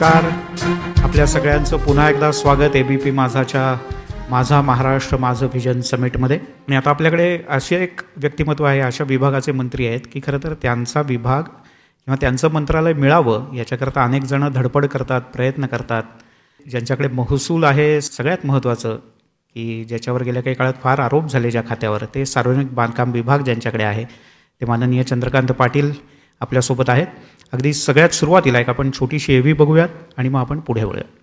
नमस्कार. आपल्या सगळ्यांचं पुन्हा एकदा स्वागत ए बी पी माझाच्या माझा महाराष्ट्र माझं व्हिजन समिटमध्ये आणि आता आपल्याकडे असे एक व्यक्तिमत्व आहे अशा विभागाचे मंत्री आहेत की खरं तर त्यांचा विभाग किंवा त्यांचं मंत्रालय मिळावं याच्याकरता अनेक जणं धडपड करतात प्रयत्न करतात. ज्यांच्याकडे महसूल आहे सगळ्यात महत्त्वाचं की ज्याच्यावर गेल्या काही काळात फार आरोप झाले ज्या खात्यावर ते सार्वजनिक बांधकाम विभाग ज्यांच्याकडे आहे. ते माननीय चंद्रकांत पाटील आपल्यासोबत आहेत. अगदी सगळ्यात सुरुवातीला एक आपण छोटीशी एव्ही बघूयात आणि मग आपण पुढे वळूयात.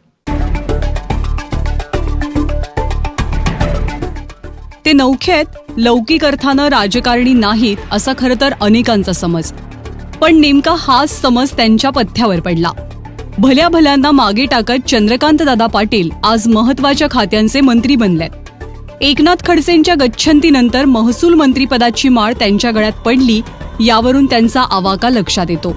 ते नौखे आहेत लौकिक अर्थानं राजकारणी नाहीत असा खरं तर अनेकांचा समज. पण नेमका हाच समज त्यांच्या पथ्यावर पडला. भल्या भल्यांना मागे टाकत चंद्रकांत दादा पाटील आज महत्त्वाच्या खात्यांचे मंत्री बनलेत एकनाथ खडसेंच्या गच्छंतीनंतर महसूल मंत्रीपदाची माळ त्यांच्या गळ्यात पडली यावरून त्यांचा आवाका लक्षात येतो.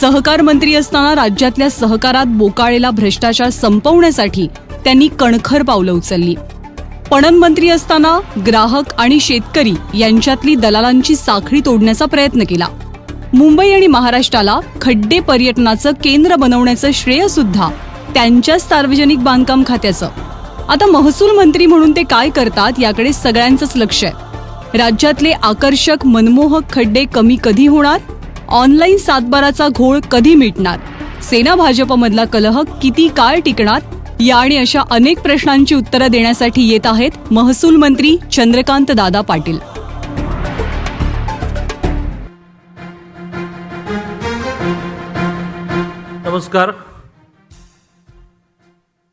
सहकार मंत्री असताना राज्यातल्या सहकारात बोकाळलेला भ्रष्टाचार संपवण्यासाठी त्यांनी कणखर पावलं उचलली. पणन मंत्री असताना ग्राहक आणि शेतकरी यांच्यातली दलालांची साखळी तोडण्याचा प्रयत्न केला. मुंबई आणि महाराष्ट्राला खड्डे पर्यटनाचं केंद्र बनवण्याचं श्रेय सुद्धा त्यांच्याच सार्वजनिक बांधकाम खात्याचं. आता महसूल मंत्री म्हणून ते काय करतात याकडे सगळ्यांचंच लक्ष आहे. राज्यातले आकर्षक मनमोहक खड्डे कमी कधी होणार? ऑनलाईन सातबाराचा घोळ कधी मिटणार? सेना भाजपमधला कलह किती काळ टिकणार? या आणि अशा अनेक प्रश्नांची उत्तरं देण्यासाठी येत आहेत महसूल मंत्री चंद्रकांत दादा पाटील. नमस्कार.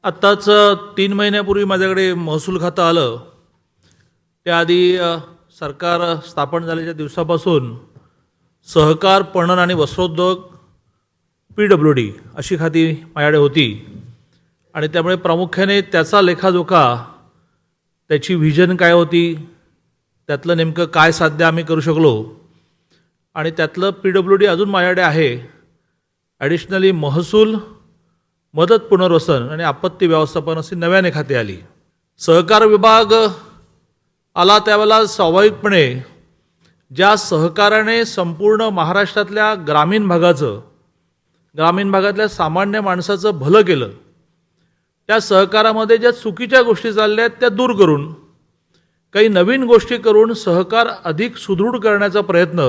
आत्ताच तीन महिन्यापूर्वी माझ्याकडे महसूल खातं आलं. त्याआधी सरकार स्थापन झाल्याच्या दिवसापासून सहकार पणन आणि वस्त्रोद्योग पी डब्ल्यू डी अशी खाती माझ्याकडे होती. आणि त्यामुळे प्रामुख्याने त्याचा लेखाजोखा त्याची व्हिजन काय होती त्यातलं नेमकं काय साध्य आम्ही करू शकलो आणि त्यातलं पी डब्ल्यू डी अजून माझ्याकडे आहे. ॲडिशनली महसूल मदत पुनर्वसन आणि आपत्ती व्यवस्थापन अशी नव्याने खाती आली. सहकार विभाग आला त्यावेळेला स्वाभाविकपणे ज्या सहकाराने संपूर्ण महाराष्ट्रातल्या ग्रामीण भागाचं ग्रामीण भागातल्या सामान्य माणसाचं भलं केलं त्या सहकारामध्ये ज्या चुकीच्या गोष्टी चालल्या आहेत त्या दूर करून काही नवीन गोष्टी करून सहकार अधिक सुदृढ करण्याचा प्रयत्न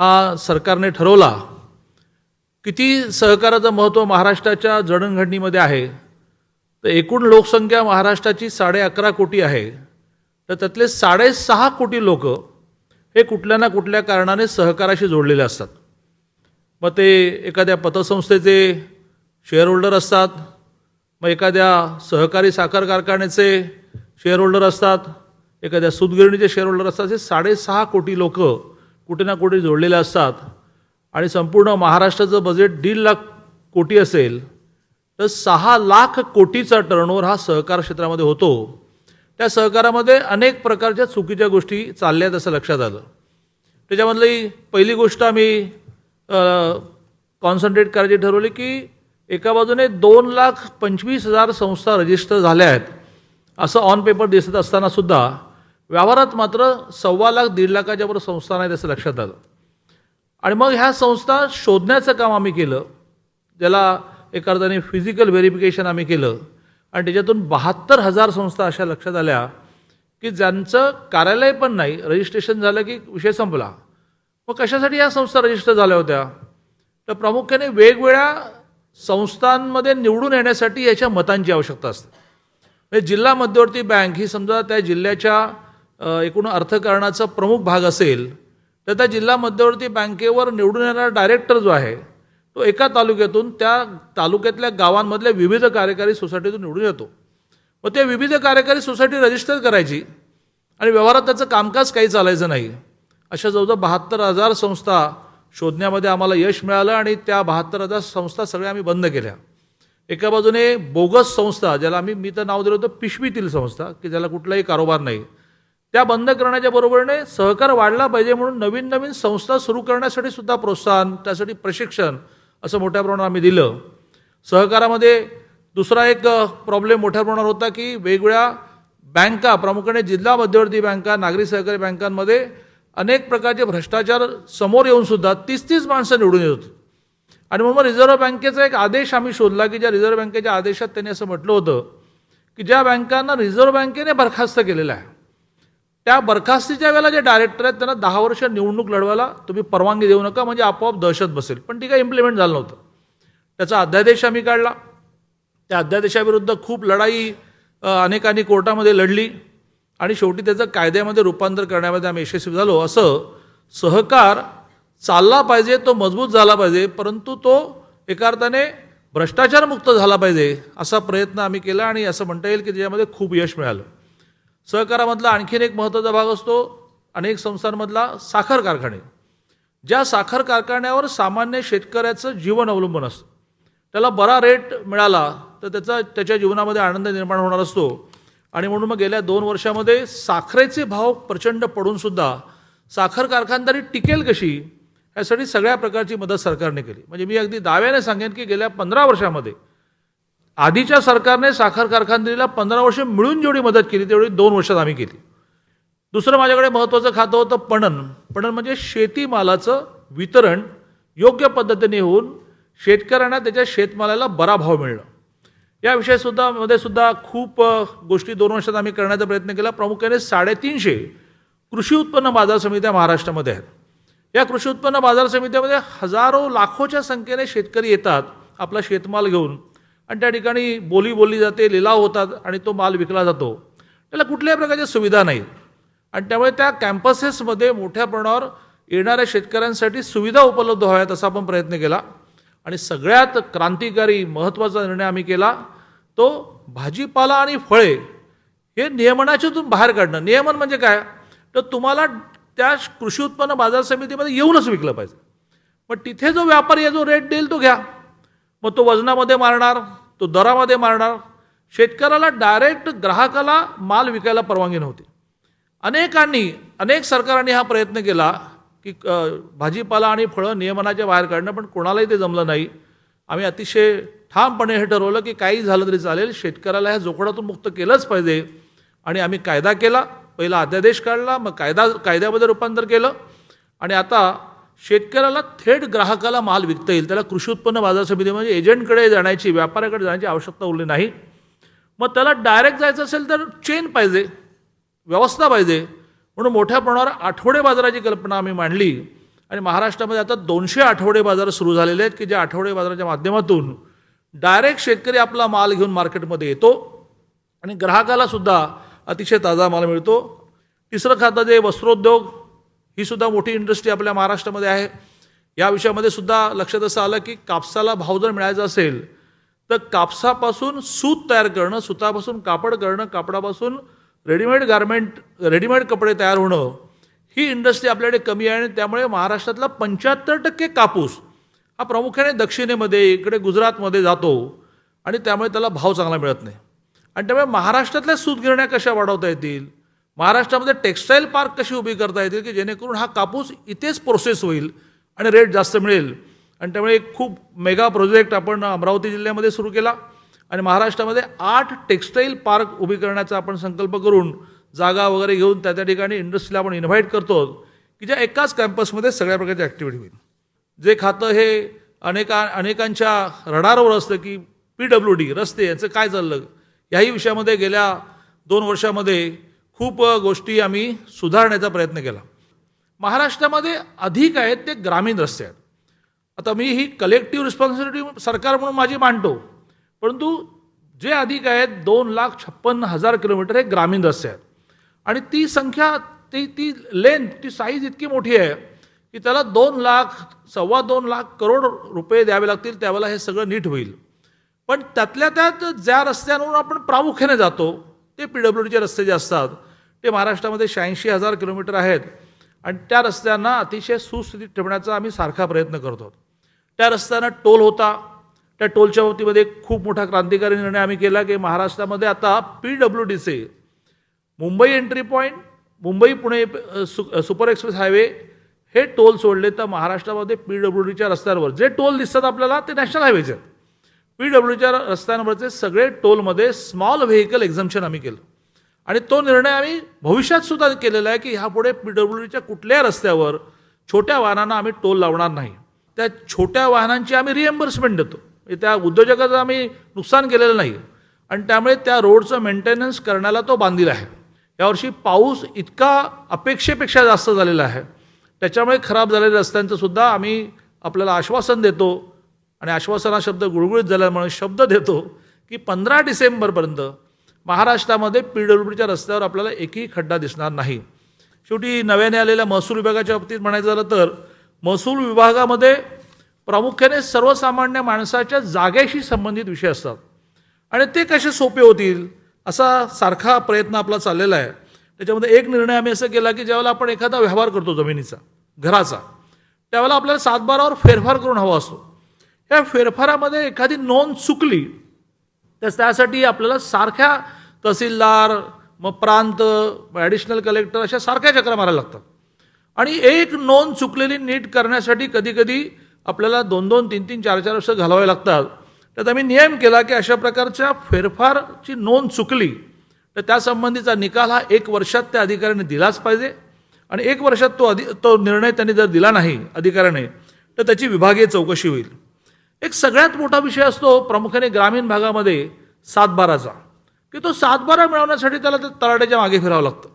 हा सरकारने ठरवला. किती सहकाराचं महत्त्व महाराष्ट्राच्या जडणघडणीमध्ये आहे तर एकूण लोकसंख्या महाराष्ट्राची साडे अकरा कोटी आहे तर त्यातले साडेसहा कोटी लोक हे कुठल्या ना कुठल्या कारणाने सहकाराशी जोडलेले असतात. मग ते एखाद्या पतसंस्थेचे शेअर होल्डर असतात मग एखाद्या सहकारी साखर कारखान्याचे शेअर होल्डर असतात एखाद्या सुतगिरणीचे शेअर होल्डर असतात हे साडेसहा कोटी लोक कुठे ना कुठे जोडलेले असतात. आणि संपूर्ण महाराष्ट्राचं बजेट दीड लाख कोटी असेल तर सहा लाख कोटीचा टर्नओव्हर हा सहकार क्षेत्रामध्ये होतो. त्या सहकारामध्ये अनेक प्रकारच्या चुकीच्या गोष्टी चालल्यात असं लक्षात आलं. त्याच्यामधली पहिली गोष्ट आम्ही कॉन्सन्ट्रेट करायची ठरवली की एका बाजूने दोन लाख पंचवीस हजार संस्था रजिस्टर झाल्या आहेत. असं ऑन पेपर दिसत असताना सुद्धा व्यवहारात मात्र सव्वा लाख दीड लाखाच्यावर संस्था नाहीत असं लक्षात आलं. आणि मग ह्या संस्था शोधण्याचं काम आम्ही केलं. ज्याला एका अर्थाने फिजिकल व्हेरिफिकेशन आम्ही केलं. आणि त्याच्यातून बहात्तर हजार संस्था अशा लक्षात आल्या की ज्यांचं कार्यालय पण नाही रजिस्ट्रेशन झालं की विषय संपला. मग कशासाठी या संस्था रजिस्टर झाल्या होत्या? तर प्रामुख्याने वेगवेगळ्या संस्थांमध्ये निवडून येण्यासाठी याच्या मतांची आवश्यकता असते. म्हणजे जिल्हा मध्यवर्ती बँक ही समजा त्या जिल्ह्याच्या एकूण अर्थकारणाचा प्रमुख भाग असेल तर त्या जिल्हा मध्यवर्ती बँकेवर निवडून येणारा डायरेक्टर जो आहे तो एका तालुक्यातून त्या तालुक्यातल्या गावांमधल्या विविध कार्यकारी सोसायटीतून निवडून येतो. मग त्या विविध कार्यकारी सोसायटी रजिस्टर करायची आणि व्यवहारात त्याचं कामकाज काही चालायचं नाही. अशा जवळजवळ बहात्तर हजार संस्था शोधण्यामध्ये आम्हाला यश मिळालं आणि त्या बहात्तर हजार संस्था सगळ्या आम्ही बंद केल्या. एका बाजूने बोगस संस्था ज्याला आम्ही मी तर नाव दिलं होतं पिशवीतील संस्था की ज्याला कुठलाही कारोबार नाही. त्या बंद करण्याच्या बरोबरीने सहकार वाढला पाहिजे म्हणून नवीन नवीन संस्था सुरू करण्यासाठी सुद्धा प्रोत्साहन त्यासाठी प्रशिक्षण असं मोठ्या प्रमाणात आम्ही दिलं. सहकारामध्ये दुसरा एक प्रॉब्लेम मोठ्या प्रमाणावर होता की वेगवेगळ्या बँका प्रामुख्याने जिल्हा मध्यवर्ती बँका नागरी सहकारी बँकांमध्ये अनेक प्रकारचे भ्रष्टाचार समोर येऊन सुद्धा तीस तीस माणसं निवडून येत होती. आणि म्हणून रिझर्व्ह बँकेचा एक आदेश आम्ही शोधला की ज्या रिझर्व्ह बँकेच्या आदेशात त्यांनी असं म्हटलं होतं की ज्या बँकांना रिझर्व्ह बँकेने बरखास्त केलेलं आहे त्या बरखास्तीच्या वेळेला जे डायरेक्टर आहेत त्यांना दहा वर्ष निवडणूक लढवायला तुम्ही परवानगी देऊ नका म्हणजे आपोआप दहशत बसेल. पण ती काही इम्प्लिमेंट झालं नव्हतं. त्याचा अध्यादेश आम्ही काढला. त्या अध्यादेशाविरुद्ध खूप लढाई अनेकांनी कोर्टामध्ये लढली. आणि शेवटी त्याचं कायद्यामध्ये रूपांतर करण्यामध्ये आम्ही यशस्वी झालो. असं सहकार चालला पाहिजे तो मजबूत झाला पाहिजे परंतु तो एका अर्थाने भ्रष्टाचारमुक्त झाला पाहिजे असा प्रयत्न आम्ही केला आणि असं म्हणता येईल की त्याच्यामध्ये खूप यश मिळालं. सहकारामधला आणखीन एक महत्त्वाचा भाग असतो अनेक संस्थांमधला साखर कारखाने. ज्या साखर कारखान्यावर सामान्य शेतकऱ्याचं जीवन अवलंबून असतं. त्याला बरा रेट मिळाला तर त्याचा त्याच्या जीवनामध्ये आनंद निर्माण होणार असतो. आणि म्हणून मग गेल्या दोन वर्षामध्ये साखरेचे भाव प्रचंड पडूनसुद्धा साखर कारखानदारी टिकेल कशी यासाठी सगळ्या प्रकारची मदत सरकारने केली. म्हणजे मी अगदी दाव्याने सांगेन की गेल्या पंधरा वर्षामध्ये आधीच्या सरकारने साखर कारखानदारीला पंधरा वर्ष मिळून जेवढी मदत केली तेवढी दोन वर्षात आम्ही केली. दुसरं माझ्याकडे महत्त्वाचं खातं होतं पणन. पणन म्हणजे शेतीमालाचं वितरण योग्य पद्धतीने होऊन शेतकऱ्यांना त्याच्या शेतमालाला बरा भाव मिळणं. या विषयसुद्धा मध्ये सुद्धा खूप गोष्टी दोन वर्षात आम्ही करण्याचा प्रयत्न केला. प्रामुख्याने साडेतीनशे कृषी उत्पन्न बाजार समित्या महाराष्ट्रामध्ये आहेत. या कृषी उत्पन्न बाजार समित्यामध्ये हजारो लाखोच्या संख्येने शेतकरी येतात आपला शेतमाल घेऊन. आणि त्या ठिकाणी बोली बोलली जाते लिलाव होतात आणि तो माल विकला जातो. त्याला कुठल्याही प्रकारच्या सुविधा नाहीत आणि त्यामुळे त्या कॅम्पसेसमध्ये मोठ्या प्रमाणावर येणाऱ्या शेतकऱ्यांसाठी सुविधा उपलब्ध व्हाव्यात असा आपण प्रयत्न केला. आणि सगळ्यात क्रांतिकारी महत्त्वाचा निर्णय आम्ही केला तो भाजीपाला आणि फळे हे नियमनाच्यातून बाहेर काढणं. नियमन म्हणजे काय? तर तुम्हाला त्या कृषी उत्पन्न बाजार समितीमध्ये येऊनच विकलं पाहिजे. पण तिथे जो व्यापारी आहे जो रेट देईल तो घ्या. मग तो वजनामध्ये मारणार तो दरामध्ये मारणार. शेतकऱ्याला डायरेक्ट ग्राहकाला माल विकायला परवानगी नव्हती. अनेकांनी अनेक सरकारांनी हा प्रयत्न केला की भाजीपाला आणि फळं नियमनाच्या बाहेर काढणं पण कोणालाही ते जमलं नाही. आम्ही अतिशय ठामपणे हे ठरवलं की काही झालं तरी चालेल. शेतकऱ्याला ह्या जोखडातून मुक्त केलंच पाहिजे. आणि आम्ही कायदा केला. पहिला अध्यादेश काढला. मग कायदा कायद्यामध्ये रूपांतर केलं. आणि आता शेतकऱ्याला थेट ग्राहकाला माल विकता येईल. त्याला कृषी उत्पन्न बाजार म्हणजे एजंटकडे जाण्याची व्यापाऱ्याकडे जाण्याची आवश्यकता उरली नाही. मग त्याला डायरेक्ट जायचं असेल तर चेन पाहिजे व्यवस्था पाहिजे. म्हणून मोठ्या प्रमाणावर आठवडे बाजाराची कल्पना आम्ही मांडली. आणि महाराष्ट्रामध्ये आता दोनशे आठवडे बाजार सुरू झालेले आहेत की ज्या आठवडे बाजाराच्या माध्यमातून डायरेक्ट शेतकरी आपला माल घेऊन मार्केटमध्ये येतो आणि ग्राहकाला सुद्धा अतिशय ताजा माल मिळतो. तिसरं खातं जे वस्त्रोद्योग ही सुद्धा मोठी इंडस्ट्री आपल्या महाराष्ट्रामध्ये आहे. या विषयामध्ये सुद्धा लक्षात असं आलं की कापसाला भाव जर मिळायचा असेल तर कापसापासून सूत तयार करणं सुतापासून कापड करणं कापडापासून रेडीमेड गारमेंट रेडीमेड कपडे तयार होणं ही इंडस्ट्री आपल्याकडे कमी आहे आणि त्यामुळे महाराष्ट्रातला पंच्याहत्तर टक्के कापूस हा प्रामुख्याने दक्षिणेमध्ये इकडे गुजरातमध्ये जातो आणि त्यामुळे त्याला भाव चांगला मिळत नाही. आणि त्यामुळे महाराष्ट्रातल्या सूतगिरण्या कशा वाढवता येतील? महाराष्ट्रामध्ये टेक्स्टाईल पार्क कशी उभी करता येतील की जेणेकरून हा कापूस इथेच प्रोसेस होईल आणि रेट जास्त मिळेल? आणि त्यामुळे एक खूप मेगा प्रोजेक्ट आपण अमरावती जिल्ह्यामध्ये सुरू केला आणि महाराष्ट्रामध्ये आठ टेक्स्टाईल पार्क उभी करण्याचा आपण संकल्प करून जागा वगैरे घेऊन त्या त्या ठिकाणी इंडस्ट्रीला आपण इन्व्हाइट करतो की ज्या एकाच कॅम्पसमध्ये सगळ्या प्रकारची ॲक्टिव्हिटी होईल. जे खातं हे अनेका अनेकांच्या रडारवर असतं की पी डब्ल्यू डी रस्ते यांचं काय चाललं? याही विषयामध्ये गेल्या दोन वर्षामध्ये खूप गोष्टी आम्ही सुधारण्याचा प्रयत्न केला. महाराष्ट्रामध्ये अधिक आहेत ते ग्रामीण रस्ते आहेत. आता मी ही कलेक्टिव्ह रिस्पॉन्सिबिलिटी सरकार म्हणून माझी मांडतो परंतु जे अधिक आहेत दोन लाख छप्पन्न हजार किलोमीटर हे ग्रामीण रस्ते आहेत. आणि ती संख्या ती ती लेंथ ती साईज इतकी मोठी आहे की त्याला दोन लाख सव्वा दोन लाख करोड रुपये द्यावे लागतील त्यावेळेला हे सगळं नीट होईल. पण त्यातल्या त्यात ज्या रस्त्यांवरून आपण प्रामुख्याने जातो ते पी डब्ल्यू डीचे रस्ते जे असतात ते महाराष्ट्रामध्ये शहाऐंशी हजार किलोमीटर आहेत आणि त्या रस्त्यांना अतिशय सुस्थितीत ठेवण्याचा आम्ही सारखा प्रयत्न करतो. त्या रस्त्यांना टोल होता. त्या टोलच्या बाबतीमध्ये खूप मोठा क्रांतिकारी निर्णय आम्ही केला की महाराष्ट्रामध्ये आता पी डब्ल्यू डीचे मुंबई एंट्री पॉईंट मुंबई पुणे सु सुपर एक्सप्रेस हायवे हे टोल सोडले तर महाराष्ट्रामध्ये पी डब्ल्यू डीच्या रस्त्यांवर जे टोल दिसतात आपल्याला ते नॅशनल हायवेचे आहेत. पी डब्ल्यूच्या रस्त्यांवरचे सगळे टोलमध्ये स्मॉल व्हेकल एक्झम्शन आम्ही केलं. आणि तो निर्णय आम्ही भविष्यात सुद्धा केलेला आहे की ह्यापुढे पी डब्ल्यूच्या कुठल्या कुठल्याही रस्त्यावर छोट्या वाहनांना आम्ही टोल लावणार नाही. त्या छोट्या वाहनांची आम्ही रिएम्बर्समेंट देतो. म्हणजे त्या उद्योजकाचं आम्ही नुकसान केलेलं नाही. आणि त्यामुळे त्या रोडचं मेंटेनन्स करण्याला तो बांधील आहे. यावर्षी पाऊस इतका अपेक्षेपेक्षा जास्त झालेला आहे. त्याच्यामुळे खराब झालेल्या रस्त्यांचं सुद्धा आम्ही आपल्याला आश्वासन देतो. आणि आश्वासना शब्द गुळगुळीत झाल्यामुळे शब्द देतो की पंधरा डिसेंबरपर्यंत महाराष्ट्रामध्ये पी डब्ल्यूडीच्या रस्त्यावर आपल्याला एकही खड्डा दिसणार नाही. शेवटी नव्याने आलेल्या महसूल विभागाच्या बाबतीत म्हणायचं झालं तर महसूल विभागामध्ये प्रामुख्याने सर्वसामान्य माणसाच्या जागेशी संबंधित विषय असतात. आणि ते कसे सोपे होतील असा सारखा प्रयत्न आपला चाललेला आहे. त्याच्यामध्ये एक निर्णय आम्ही असं केला की ज्यावेळेला आपण एखादा व्यवहार करतो जमिनीचा घराचा त्यावेळेला आपल्याला सातबारावर फेरफार करून हवा असतो. त्या फेरफारामध्ये एखादी नोंद चुकली तर त्यासाठी आपल्याला सारख्या तहसीलदार मग प्रांत ॲडिशनल कलेक्टर अशा सारख्या चक्रा मारायला लागतात. आणि एक नोंद चुकलेली नीट करण्यासाठी कधीकधी आपल्याला दोन दोन तीन तीन चार चार वर्ष घालवावे लागतात. त्यात आम्ही नियम केला की अशा प्रकारच्या फेरफारची नोंद चुकली तर त्यासंबंधीचा निकाल हा एक वर्षात त्या अधिकाऱ्याने दिलाच पाहिजे. आणि एक वर्षात तो अधि तो निर्णय त्यांनी जर दिला नाही अधिकाऱ्याने तर त्याची विभागीय चौकशी होईल. एक सगळ्यात मोठा विषय असतो प्रामुख्याने ग्रामीण भागामध्ये सातबाराचा की तो सातबारा मिळवण्यासाठी त्याला त्या तलाट्याच्या मागे फिरावं लागतं.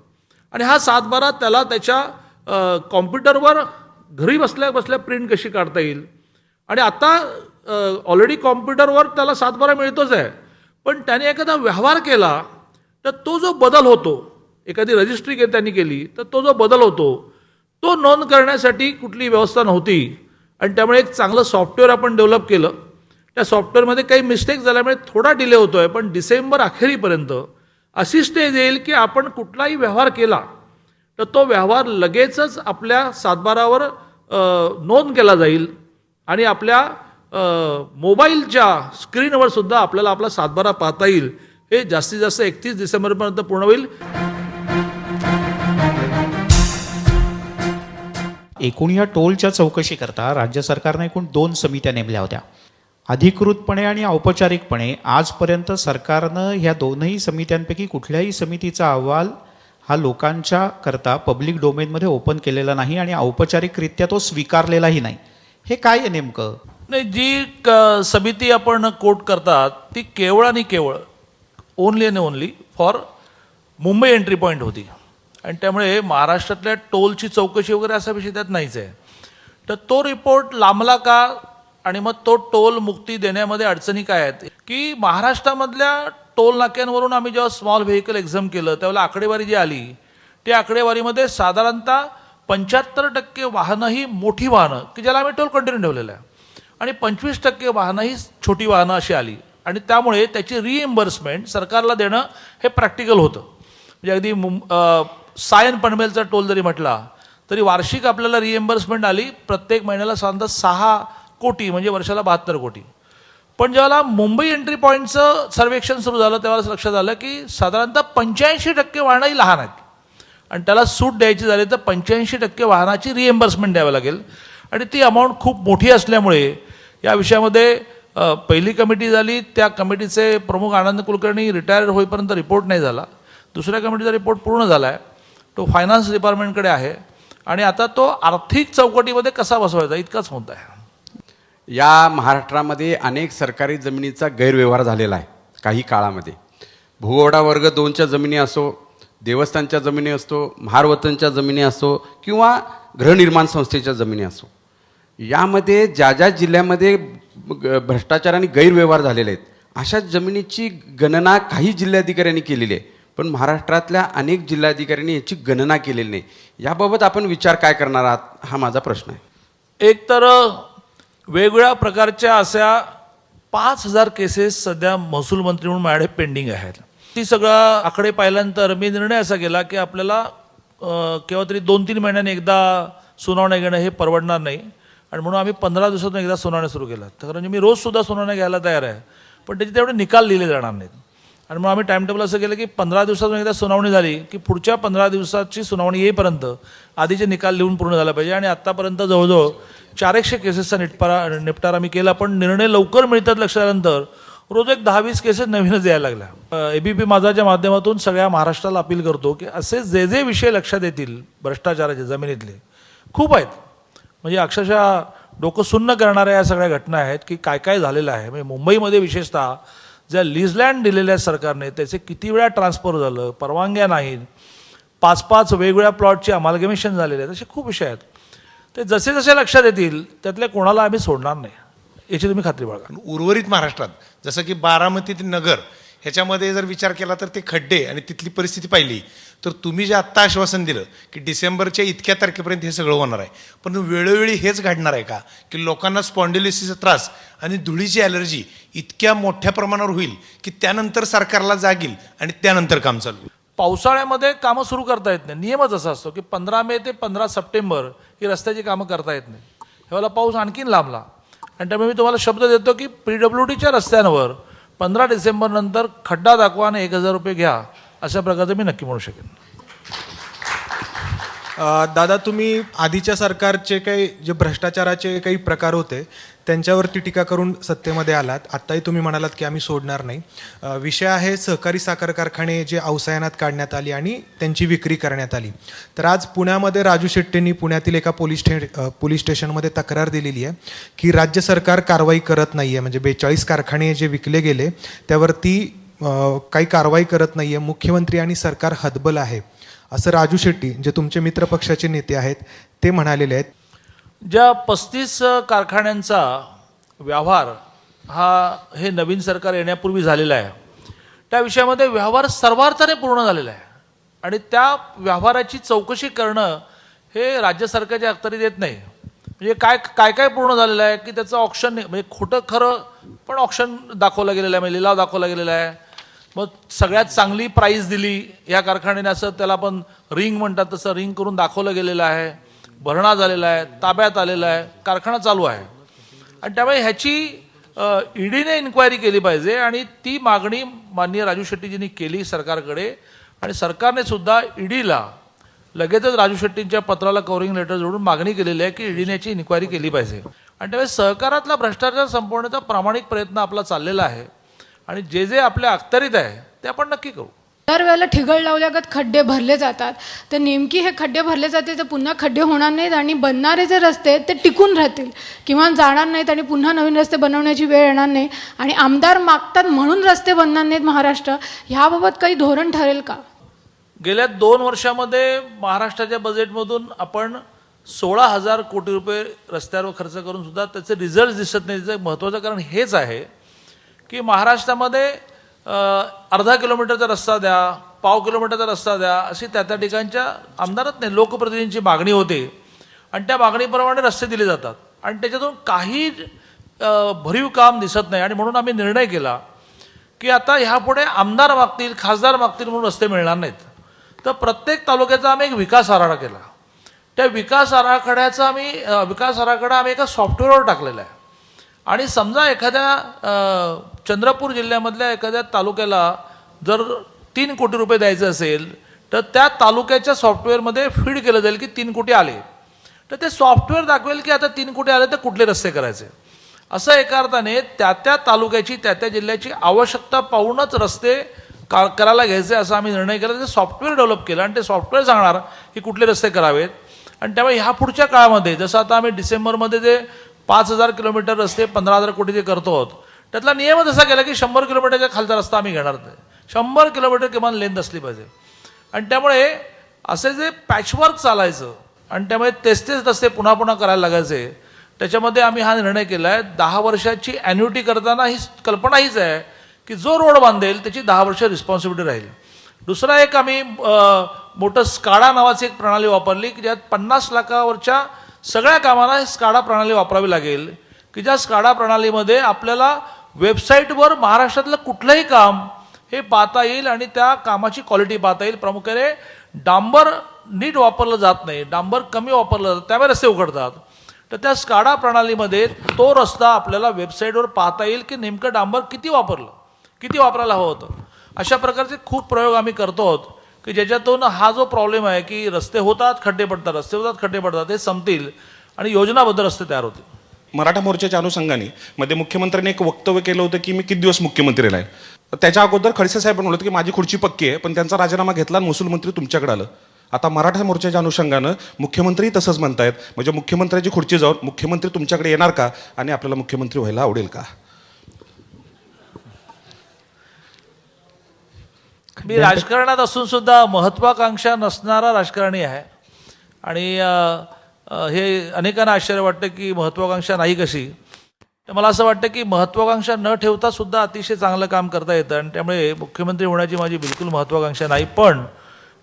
आणि हा सातबारा त्याला त्याच्या कॉम्प्युटरवर घरी बसल्या बसल्या प्रिंट कशी काढता येईल? आणि आता ऑलरेडी कॉम्प्युटरवर त्याला सातबारा मिळतोच आहे. पण त्याने एखादा व्यवहार केला तर तो जो बदल होतो एखादी रजिस्ट्री के- त्यांनी केली तर तो जो बदल होतो तो नोंद करण्यासाठी कुठली व्यवस्था नव्हती. आणि त्यामुळे एक चांगलं सॉफ्टवेअर आपण डेव्हलप केलं. त्या सॉफ्टवेअरमध्ये काही मिस्टेक झाल्यामुळे थोडा डिले होतो आहे पण डिसेंबर अखेरीपर्यंत अशी स्टेज येईल की आपण कुठलाही व्यवहार केला तर तो व्यवहार लगेचच आपल्या सातबारावर नोंद केला जाईल आणि आपल्या मोबाईलच्या स्क्रीनवर सुद्धा आपल्याला आपला सातबारा पाहता येईल. हे जास्तीत जास्त एकतीस डिसेंबरपर्यंत पूर्ण होईल. एकूण या टोलच्या चौकशीकरता राज्य सरकारने एकूण दोन समित्या नेमल्या होत्या. अधिकृतपणे आणि औपचारिकपणे आजपर्यंत सरकारनं ह्या दोनही समित्यांपैकी कुठल्याही समितीचा अहवाल हा लोकांच्या करता पब्लिक डोमेनमध्ये ओपन केलेला नाही आणि औपचारिकरित्या तो स्वीकारलेलाही नाही. हे काय आहे नेमकं? नाही जी क- समिती आपण कोट करतात ती केवळ आणि केवळ ओनली आणि only for Mumbai entry point होती. आणि त्यामुळे महाराष्ट्रातल्या टोलची चौकशी वगैरे असा विषय त्यात नाहीच आहे. तर तो रिपोर्ट लांबला का आणि मग तो टोल मुक्ती देण्यामध्ये अडचणी काय आहेत? की महाराष्ट्रामधल्या टोल नाक्यांवरून आम्ही जेव्हा स्मॉल व्हेकल एक्झाम केलं त्यावेळेला आकडेवारी जी आली ती आकडेवारीमध्ये साधारणतः पंच्याहत्तर टक्के वाहनं ही मोठी वाहनं की ज्याला आम्ही टोल कंटिन्यू ठेवलेलं आहे. आणि पंचवीस टक्के वाहनं ही छोटी वाहनं अशी आली. आणि त्यामुळे त्याची रिएम्बर्समेंट सरकारला देणं हे प्रॅक्टिकल होतं. म्हणजे अगदी मुं सायन पनवेलचा टोल जरी म्हटला तरी वार्षिक आपल्याला रिएम्बर्समेंट आली प्रत्येक महिन्याला साधारणतः सहा कोटी म्हणजे वर्षाला बहात्तर कोटी. पण ज्यावेळेला मुंबई एंट्री पॉईंटचं सर्वेक्षण सुरू झालं तेव्हा लक्षात आलं की साधारणतः पंच्याऐंशी टक्के वाहनं ही लहान आहेत. आणि त्याला सूट द्यायची झाली तर पंच्याऐंशी टक्के वाहनाची रिएम्बर्समेंट द्यावी लागेल. आणि ती अमाऊंट खूप मोठी असल्यामुळे या विषयामध्ये पहिली कमिटी झाली त्या कमिटीचे प्रमुख आनंद कुलकर्णी रिटायर होईपर्यंत रिपोर्ट नाही झाला. दुसऱ्या कमिटीचा रिपोर्ट पूर्ण झाला आहे तो फायनान्स डिपार्टमेंटकडे आहे. आणि आता तो आर्थिक चौकटीमध्ये कसा बसवायचा? इतकाच मुद्दा आहे. या महाराष्ट्रामध्ये अनेक सरकारी जमिनीचा गैरव्यवहार झालेला आहे काही काळामध्ये. भूगोडा वर्ग दोनच्या जमिनी असो देवस्थानच्या जमिनी असतो महारवतनच्या जमिनी असो किंवा गृहनिर्माण संस्थेच्या जमिनी असो. यामध्ये ज्या ज्या जिल्ह्यामध्ये भ्रष्टाचार आणि गैरव्यवहार झालेले आहेत अशा जमिनीची गणना काही जिल्हाधिकाऱ्यांनी केलेली आहे. पण महाराष्ट्रातल्या अनेक जिल्हाधिकाऱ्यांनी याची गणना केलेली नाही. याबाबत आपण विचार काय करणार आहात हा माझा प्रश्न आहे. एक तर वेगवेगळ्या प्रकारच्या अशा पाच हजार केसेस सध्या महसूल मंत्री म्हणून माझ्याकडे पेंडिंग आहेत. ती सगळं आकडे पाहिल्यानंतर मी निर्णय असा केला की आपल्याला केव्हा तरी दोन तीन महिन्याने एकदा सुनावण्या घेणं हे परवडणार नाही. आणि म्हणून आम्ही पंधरा दिवसातून एकदा सुनावण्या सुरू केल्या. तर म्हणजे मी रोजसुद्धा सुनावण्या घ्यायला तयार आहे. पण त्याचे तेवढे निकाल लिहिले जाणार नाहीत. आणि मग आम्ही टाइम टेबल असं केलं की पंधरा दिवसातून एकदा सुनावणी झाली की पुढच्या पंधरा दिवसाची सुनावणी येईपर्यंत आधीचे निकाल लिहून पूर्ण झाला पाहिजे. आणि आत्तापर्यंत जवळजवळ चारशे केसेसचा निटपारा निपटारा मी केला पण निर्णय लवकर मिळतात लक्षात आल्यानंतर रोज एक दहा वीस केसेस नवीनच यायला लागल्या. एबीपी माझाच्या माध्यमातून सगळ्या महाराष्ट्राला अपील करतो की असे जे जे विषय लक्षात येतील भ्रष्टाचाराचे जमिनीतले खूप आहेत. म्हणजे अक्षरशः डोकं सुन्न करणाऱ्या या सगळ्या घटना आहेत की काय काय झालेलं आहे. म्हणजे मुंबईमध्ये विशेषतः ज्या लीजलँड दिलेल्या आहेत सरकारने त्याचे किती वेळा ट्रान्सफर झालं परवानग्या नाहीत पाच पाच वेगवेगळ्या प्लॉटचे अमालगमेशन झालेले आहेत असे खूप विषय आहेत. ते जसे जसे लक्षात येतील त्यातल्या कोणाला आम्ही सोडणार नाही. याची तुम्ही खात्री बाळगा. उर्वरित महाराष्ट्रात जसं की बारामती नगर ह्याच्यामध्ये जर विचार केला तर ते खड्डे आणि तिथली परिस्थिती पाहिली तर तुम्ही जे आत्ता आश्वासन दिलं की डिसेंबरच्या इतक्या तारखेपर्यंत हे सगळं होणार आहे पण वेळोवेळी हेच घडणार आहे का? की लोकांना स्पॉन्डिलिसिसचा त्रास आणि धुळीची ॲलर्जी इतक्या मोठ्या प्रमाणावर होईल की त्यानंतर सरकारला जागील आणि त्यानंतर काम चालू होईल. पावसाळ्यामध्ये कामं सुरू करता येत नाही. नियमच असा असतो की पंधरा मे ते पंधरा सप्टेंबर ही रस्त्याची कामं करता येत नाही. मला पाऊस आणखीन लांबला. आणि त्यामुळे मी तुम्हाला शब्द देतो की पी डब्ल्यू डीच्या रस्त्यांवर पंधरा डिसेंबर नंतर खड्डा दाखवा आणि एक हजार रुपये घ्या अशा प्रकारचं मी नक्की म्हणू शकेन. दादा तुम्ही आधीच्या सरकारचे काही जे भ्रष्टाचाराचे काही प्रकार होते त्यांच्यावरती टीका करून सत्तेमध्ये आलात. आत्ताही तुम्ही म्हणालात की आम्ही सोडणार नाही. विषय आहे सहकारी साखर कारखाने जे अवसायनात काढण्यात आली आणि त्यांची विक्री करण्यात आली. तर आज पुण्यामध्ये राजू शेट्टींनी पुण्यातील एका पोलीस स्टे पोलीस स्टेशनमध्ये तक्रार दिलेली आहे की राज्य सरकार कारवाई करत नाही आहे म्हणजे बेचाळीस कारखाने जे विकले गेले त्यावरती काही कारवाई करत नाही आहे मुख्यमंत्री आणि सरकार हतबल आहे. असं राजू शेट्टी जे तुमचे मित्र पक्षाचे नेते आहेत ते म्हणालेले आहेत. ज्या पस्तीस कारखान्यांचा व्यवहार हा हे नवीन सरकार येण्यापूर्वी झालेला आहे त्या विषयामध्ये व्यवहार सर्वार्थाने पूर्ण झालेला आहे. आणि त्या व्यवहाराची चौकशी करणं हे राज्य सरकारच्या अखत्यारीत येत नाही. म्हणजे काय काय काय पूर्ण झालेलं आहे की त्याचं ऑप्शन म्हणजे खोटं खरं पण ऑप्शन दाखवलं गेलेलं आहे म्हणजे लिलाव दाखवला गेलेला आहे. मग सगळ्यात चांगली प्राईज दिली या कारखान्याने असं त्याला आपण रिंग म्हणतात तसं रिंग करून दाखवलं गेलेलं आहे. भरणा झालेला आहे ताब्यात आलेला आहे कारखाना चालू आहे. आणि त्यामुळे ह्याची ईडीने इन्क्वायरी केली पाहिजे आणि ती मागणी माननीय राजू शेट्टीजींनी केली सरकारकडे. आणि सरकारने सुद्धा ईडीला लगेचच राजू शेट्टींच्या पत्राला कव्हरिंग लेटर जोडून मागणी केलेली आहे की ईडीने याची इन्क्वायरी केली पाहिजे. आणि त्यामुळे सहकारातला भ्रष्टाचार संपवण्याचा प्रामाणिक प्रयत्न आपला चाललेला आहे. आणि जे जे आपल्या अखत्यारीत आहे ते आपण नक्की करू. दरवेळेला ठिगळ लावल्यागत खड्डे भरले जातात. तर नेमकी हे खड्डे भरले जाते तर पुन्हा खड्डे होणार नाहीत आणि बनणारे जे रस्ते आहेत ते टिकून राहतील. किंवा जाणार नाहीत आणि पुन्हा नवीन रस्ते बनवण्याची वेळ येणार नाही. आणि आमदार मागतात म्हणून रस्ते बनणार नाहीत महाराष्ट्र. ह्याबाबत काही धोरण ठरेल का? गेल्या दोन वर्षामध्ये महाराष्ट्राच्या बजेटमधून आपण सोळा हजार कोटी रुपये रस्त्यावर खर्च करून सुद्धा त्याचे रिझल्ट दिसत नाही त्याचं महत्त्वाचं कारण हेच आहे की महाराष्ट्रामध्ये अर्धा किलोमीटरचा रस्ता द्या पाव किलोमीटरचा रस्ता द्या अशी त्या त्या ठिकाणच्या आमदारच नाही लोकप्रतिनिधींची मागणी होते. आणि त्या मागणीप्रमाणे रस्ते दिले जातात. आणि त्याच्यातून काही भरीव काम दिसत नाही. आणि म्हणून आम्ही निर्णय केला की आता ह्यापुढे आमदार मागतील खासदार मागतील म्हणून रस्ते मिळणार नाहीत. तर प्रत्येक तालुक्याचा आम्ही एक विकास आराखडा केला. त्या विकास आराखड्याचा आम्ही विकास आराखडा आम्ही एका सॉफ्टवेअरवर टाकलेला आहे. आणि समजा एखाद्या चंद्रपूर जिल्ह्यामधल्या एखाद्या तालुक्याला जर तीन कोटी रुपये द्यायचे असेल तर त्या तालुक्याच्या सॉफ्टवेअरमध्ये फीड केलं जाईल की तीन कोटी आले. तर ते सॉफ्टवेअर दाखवेल की आता तीन कोटी आले तर कुठले रस्ते करायचे? असं एका अर्थाने त्या त्या तालुक्याची त्या त्या जिल्ह्याची आवश्यकता पाहूनच रस्ते का करायला घ्यायचे असा आम्ही निर्णय केला. ते सॉफ्टवेअर डेव्हलप केलं आणि ते सॉफ्टवेअर सांगणार की कुठले रस्ते करावेत. आणि त्यामुळे ह्या पुढच्या काळामध्ये जसं आता आम्ही डिसेंबरमध्ये जे पाच हजार किलोमीटर रस्ते पंधरा हजार कोटीचे करतो आहोत त्यातला नियमच असा केला की शंभर किलोमीटरच्या खालचा रस्ता आम्ही घेणार नाही. शंभर किलोमीटर किमान लेंथ असली पाहिजे. आणि त्यामुळे असे जे पॅचवर्क चालायचं आणि त्यामुळे तेच तेच रस्ते पुन्हा पुन्हा करायला लागायचे त्याच्यामध्ये आम्ही हा निर्णय केला आहे दहा वर्षाची ॲन्युटी करताना ही कल्पना हीच आहे की जो रोड बांधेल त्याची दहा वर्ष रिस्पॉन्सिबिलिटी राहील. दुसरा एक आम्ही मोठं स्काडा नावाची एक प्रणाली वापरली की ज्यात पन्नास लाखावरच्या सगळ्या कामाला स्काडा प्रणाली वापरावी लागेल की ज्या स्काडा प्रणालीमध्ये आपल्याला वेबसाईटवर महाराष्ट्रातलं कुठलंही काम हे पाहता येईल आणि त्या कामाची क्वालिटी पाहता येईल. प्रामुख्याने डांबर नीट वापरलं जात नाही डांबर कमी वापरलं जातं त्यामुळे रस्ते उघडतात. तर त्या स्काडा प्रणालीमध्ये तो रस्ता आपल्याला वेबसाईटवर पाहता येईल की नेमकं डांबर किती वापरलं किती वापरायला हवं होतं. अशा प्रकारचे खूप प्रयोग आम्ही करतो आहोत. की ज्याच्यातून हा जो प्रॉब्लेम आहे की रस्ते होतात खड्डे पडतात रस्ते होतात खड्डे पडतात हे संपतील आणि योजनाबद्ध रस्ते तयार होतील. मराठा मोर्चाच्या अनुषंगाने मध्ये मुख्यमंत्र्यांनी एक वक्तव्य केलं होतं की मी किती दिवस मुख्यमंत्री राहील त्याच्या अगोदर खडसे साहेब म्हणलं की माझी खुर्ची पक्की आहे पण त्यांचा राजीनामा घेतला आणि महसूल मंत्री तुमच्याकडे आलं. आता मराठा मोर्चाच्या अनुषंगानं मुख्यमंत्री तसंच म्हणतायत. म्हणजे मुख्यमंत्र्याची खुर्ची जाऊन मुख्यमंत्री तुमच्याकडे येणार का? आणि आपल्याला मुख्यमंत्री व्हायला आवडेल का? मी राजकारणात असून सुद्धा महत्वाकांक्षा नसणारा राजकारणी आहे. आणि हे अनेकांना आश्चर्य वाटतं की महत्वाकांक्षा नाही कशी. तर मला असं वाटतं की महत्वाकांक्षा न ठेवता सुद्धा अतिशय चांगलं काम करता येतं. आणि त्यामुळे मुख्यमंत्री होण्याची माझी बिलकुल महत्वाकांक्षा नाही. पण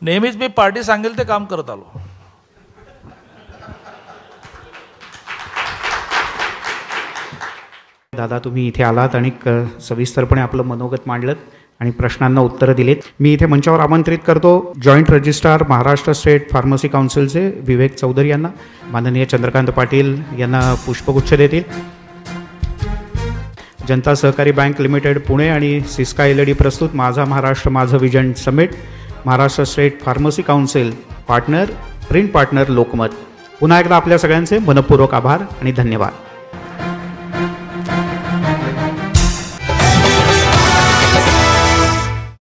नेहमीच मी पार्टी सांगेल ते काम करत आलो. दादा तुम्ही इथे आलात आणि क- सविस्तरपणे आपलं मनोगत मांडलं आणि प्रश्नांना उत्तरं दिलीत. मी इथे मंचावर आमंत्रित करतो joint registrar Maharashtra state pharmacy काउन्सिलचे Vivek Chaudhari यांना माननीय चंद्रकांत पाटील यांना पुष्पगुच्छ देतील. जनता सहकारी बँक लिमिटेड पुणे आणि सिस्का एल डी प्रस्तुत माझा महाराष्ट्र माझं vision summit Maharashtra state pharmacy council partner print partner Lokmat. पुन्हा एकदा आपल्या सगळ्यांचे मनपूर्वक आभार आणि धन्यवाद.